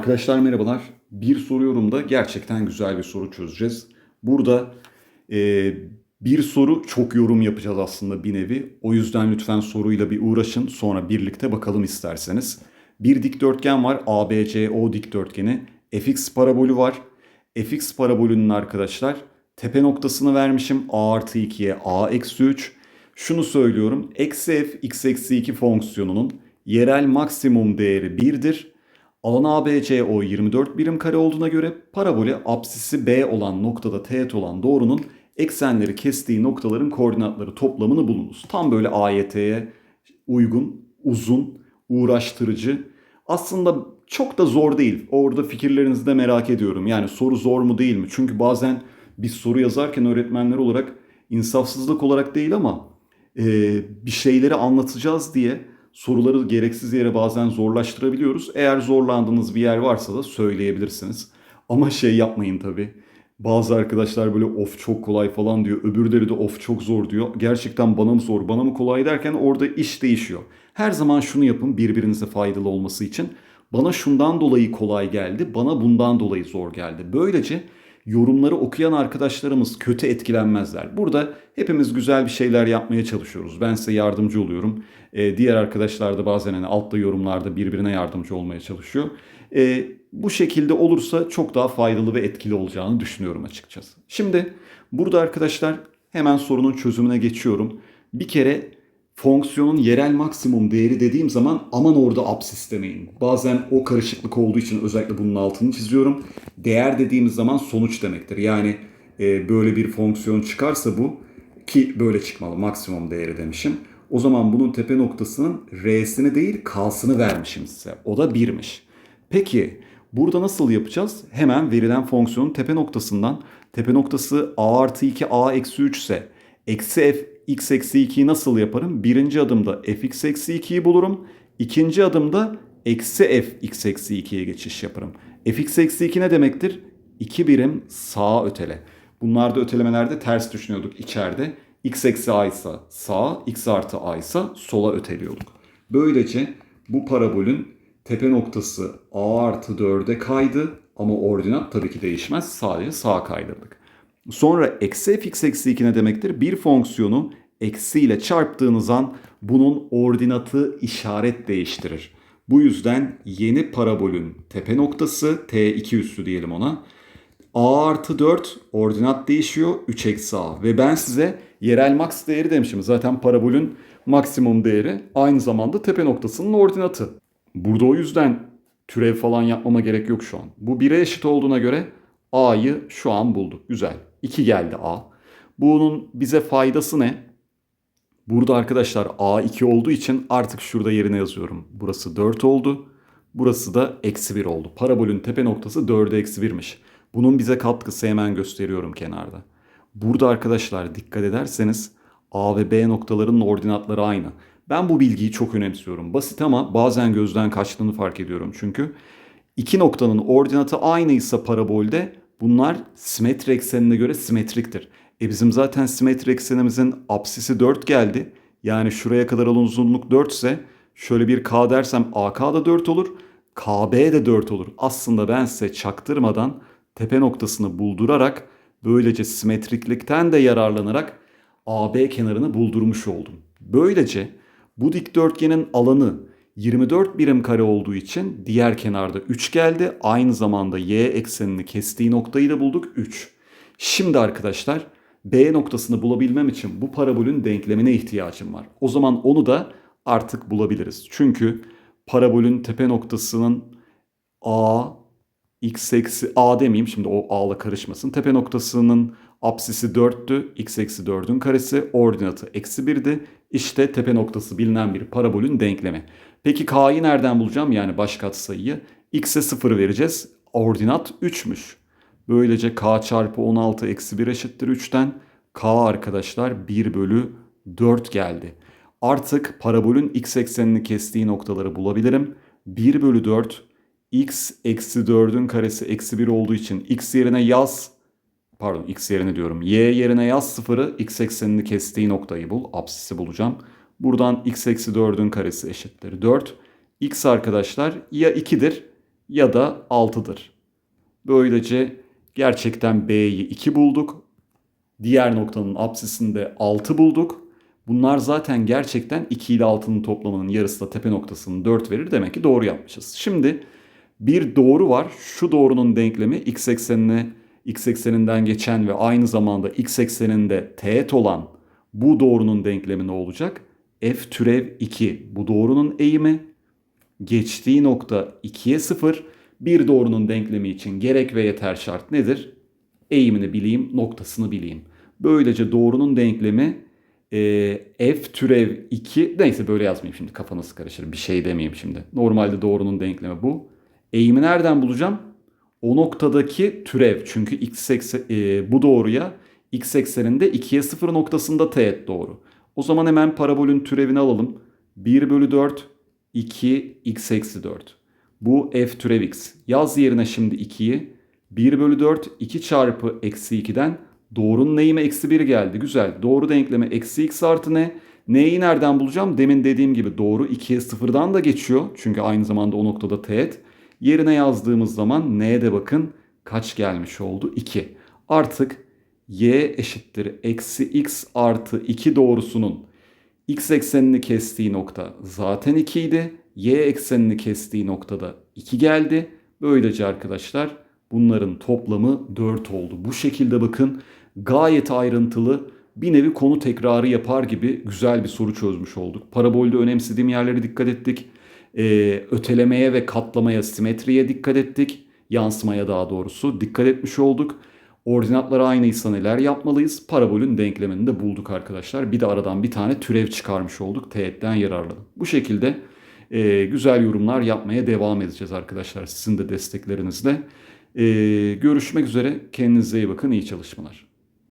Arkadaşlar merhabalar. Bir soru yorumda gerçekten güzel bir soru çözeceğiz. Burada e, bir soru çok yorum yapacağız aslında bir nevi. O yüzden lütfen soruyla bir uğraşın. Sonra birlikte bakalım isterseniz. Bir dikdörtgen var. ABCO dikdörtgeni. fx parabolü var. fx parabolünün arkadaşlar tepe noktasını vermişim. a artı 2'ye a eksi 3. Şunu söylüyorum. Eksi f x eksi 2 fonksiyonunun yerel maksimum değeri 1'dir. Alan ABCO 24 birim kare olduğuna göre parabole apsisi B olan noktada teğet olan doğrunun eksenleri kestiği noktaların koordinatları toplamını bulunuz. Tam böyle AYT'ye uygun, uzun, uğraştırıcı. Aslında çok da zor değil. Orada fikirlerinizi de merak ediyorum. Yani soru zor mu değil mi? Çünkü bazen biz soru yazarken öğretmenler olarak insafsızlık olarak değil ama e, bir şeyleri anlatacağız diye soruları gereksiz yere bazen zorlaştırabiliyoruz. Eğer zorlandığınız bir yer varsa da söyleyebilirsiniz. Ama şey yapmayın tabii. Bazı arkadaşlar böyle of çok kolay falan diyor. Öbürleri de of çok zor diyor. Gerçekten bana mı zor, bana mı kolay derken orada iş değişiyor. Her zaman şunu yapın birbirinize faydalı olması için. Bana şundan dolayı kolay geldi, bana bundan dolayı zor geldi. Böylece yorumları okuyan arkadaşlarımız kötü etkilenmezler. Burada hepimiz güzel bir şeyler yapmaya çalışıyoruz. Ben size yardımcı oluyorum. Ee, diğer arkadaşlar da bazen hani altta yorumlarda birbirine yardımcı olmaya çalışıyor. Ee, bu şekilde olursa çok daha faydalı ve etkili olacağını düşünüyorum açıkçası. Şimdi burada arkadaşlar hemen sorunun çözümüne geçiyorum. Bir kere fonksiyonun yerel maksimum değeri dediğim zaman aman orada apsis demeyin. Bazen o karışıklık olduğu için özellikle bunun altını çiziyorum. Değer dediğimiz zaman sonuç demektir. Yani e, böyle bir fonksiyon çıkarsa bu ki böyle çıkmalı maksimum değeri demişim. O zaman bunun tepe noktasının R'sini değil K'sını vermişim size. O da 1'miş. Peki burada nasıl yapacağız? Hemen verilen fonksiyonun tepe noktasından tepe noktası a artı 2 a eksi 3 ise eksi f x eksi 2'yi nasıl yaparım? Birinci adımda fx eksi 2'yi bulurum. İkinci adımda eksi f x eksi 2'ye geçiş yaparım. fx eksi 2 ne demektir? 2 birim sağa ötele. Bunlarda ötelemelerde ters düşünüyorduk içeride. x eksi a ise sağa, x artı a ise sola öteliyorduk. Böylece bu parabolün tepe noktası a artı 4'e kaydı ama ordinat tabii ki değişmez. Sadece sağa kaydırdık. Sonra eksi fx eksi 2 ne demektir? Bir fonksiyonu eksiyle çarptığınız an bunun ordinatı işaret değiştirir. Bu yüzden yeni parabolün tepe noktası t2 üssü diyelim ona. a artı 4 ordinat değişiyor 3 eksi a. Ve ben size yerel max değeri demişim. Zaten parabolün maksimum değeri aynı zamanda tepe noktasının ordinatı. Burada o yüzden türev falan yapmama gerek yok şu an. Bu 1'e eşit olduğuna göre a'yı şu an bulduk. Güzel. 2 geldi a. Bunun bize faydası ne? Burada arkadaşlar A2 olduğu için artık şurada yerine yazıyorum. Burası 4 oldu. Burası da eksi 1 oldu. Parabolün tepe noktası 4'e eksi 1'miş. Bunun bize katkısı hemen gösteriyorum kenarda. Burada arkadaşlar dikkat ederseniz A ve B noktalarının ordinatları aynı. Ben bu bilgiyi çok önemsiyorum. Basit ama bazen gözden kaçtığını fark ediyorum çünkü. iki noktanın ordinatı aynıysa parabolde bunlar simetri eksenine göre simetriktir. E bizim zaten simetri eksenimizin apsisi 4 geldi. Yani şuraya kadar olan uzunluk 4 ise şöyle bir k dersem AK da 4 olur. KB de 4 olur. Aslında ben size çaktırmadan tepe noktasını buldurarak böylece simetriklikten de yararlanarak AB kenarını buldurmuş oldum. Böylece bu dikdörtgenin alanı 24 birim kare olduğu için diğer kenarda 3 geldi. Aynı zamanda y eksenini kestiği noktayı da bulduk 3. Şimdi arkadaşlar B noktasını bulabilmem için bu parabolün denklemine ihtiyacım var. O zaman onu da artık bulabiliriz. Çünkü parabolün tepe noktasının A x eksi A demeyeyim şimdi o A'la karışmasın. Tepe noktasının apsisi 4'tü. x eksi 4'ün karesi ordinatı eksi 1'di. İşte tepe noktası bilinen bir parabolün denklemi. Peki K'yı nereden bulacağım? Yani baş katsayıyı. X'e 0 vereceğiz. Ordinat 3'müş. Böylece k çarpı 16 eksi 1 eşittir 3'ten. K arkadaşlar 1 bölü 4 geldi. Artık parabolün x eksenini kestiği noktaları bulabilirim. 1 bölü 4 x eksi 4'ün karesi eksi 1 olduğu için x yerine yaz. Pardon x yerine diyorum. Y yerine yaz sıfırı x eksenini kestiği noktayı bul. Apsisi bulacağım. Buradan x eksi 4'ün karesi eşittir 4. x arkadaşlar ya 2'dir ya da 6'dır. Böylece gerçekten B'yi 2 bulduk. Diğer noktanın apsisinde 6 bulduk. Bunlar zaten gerçekten 2 ile 6'nın toplamının yarısı da tepe noktasının 4 verir. Demek ki doğru yapmışız. Şimdi bir doğru var. Şu doğrunun denklemi x eksenine x ekseninden geçen ve aynı zamanda x ekseninde teğet olan bu doğrunun denklemi ne olacak? f türev 2 bu doğrunun eğimi geçtiği nokta 2'ye 0. Bir doğrunun denklemi için gerek ve yeter şart nedir? Eğimini bileyim, noktasını bileyim. Böylece doğrunun denklemi e, f türev 2 neyse böyle yazmayayım şimdi kafanız karışır bir şey demeyeyim şimdi. Normalde doğrunun denklemi bu. Eğimi nereden bulacağım? O noktadaki türev çünkü x eksen, e, bu doğruya x ekseninde 2'ye 0 noktasında teğet doğru. O zaman hemen parabolün türevini alalım. 1 bölü 4 2 x eksi 4. Bu f türev x. Yaz yerine şimdi 2'yi. 1 bölü 4 2 çarpı eksi 2'den doğrunun eğimi eksi 1 geldi. Güzel. Doğru denklemi eksi x artı ne? Neyi nereden bulacağım? Demin dediğim gibi doğru 2'ye 0'dan da geçiyor. Çünkü aynı zamanda o noktada teğet. Yerine yazdığımız zaman n'ye de bakın kaç gelmiş oldu? 2. Artık y eşittir eksi x artı 2 doğrusunun x eksenini kestiği nokta zaten 2 idi. Y eksenini kestiği noktada 2 geldi. Böylece arkadaşlar bunların toplamı 4 oldu. Bu şekilde bakın gayet ayrıntılı bir nevi konu tekrarı yapar gibi güzel bir soru çözmüş olduk. Parabolde önemsediğim yerlere dikkat ettik. Ee, ötelemeye ve katlamaya, simetriye dikkat ettik. Yansımaya daha doğrusu dikkat etmiş olduk. Ordinatlar aynıysa neler yapmalıyız? Parabolün denklemini de bulduk arkadaşlar. Bir de aradan bir tane türev çıkarmış olduk. Teğetten yararlanın. Bu şekilde e, güzel yorumlar yapmaya devam edeceğiz arkadaşlar. Sizin de desteklerinizle. E, görüşmek üzere. Kendinize iyi bakın. İyi çalışmalar.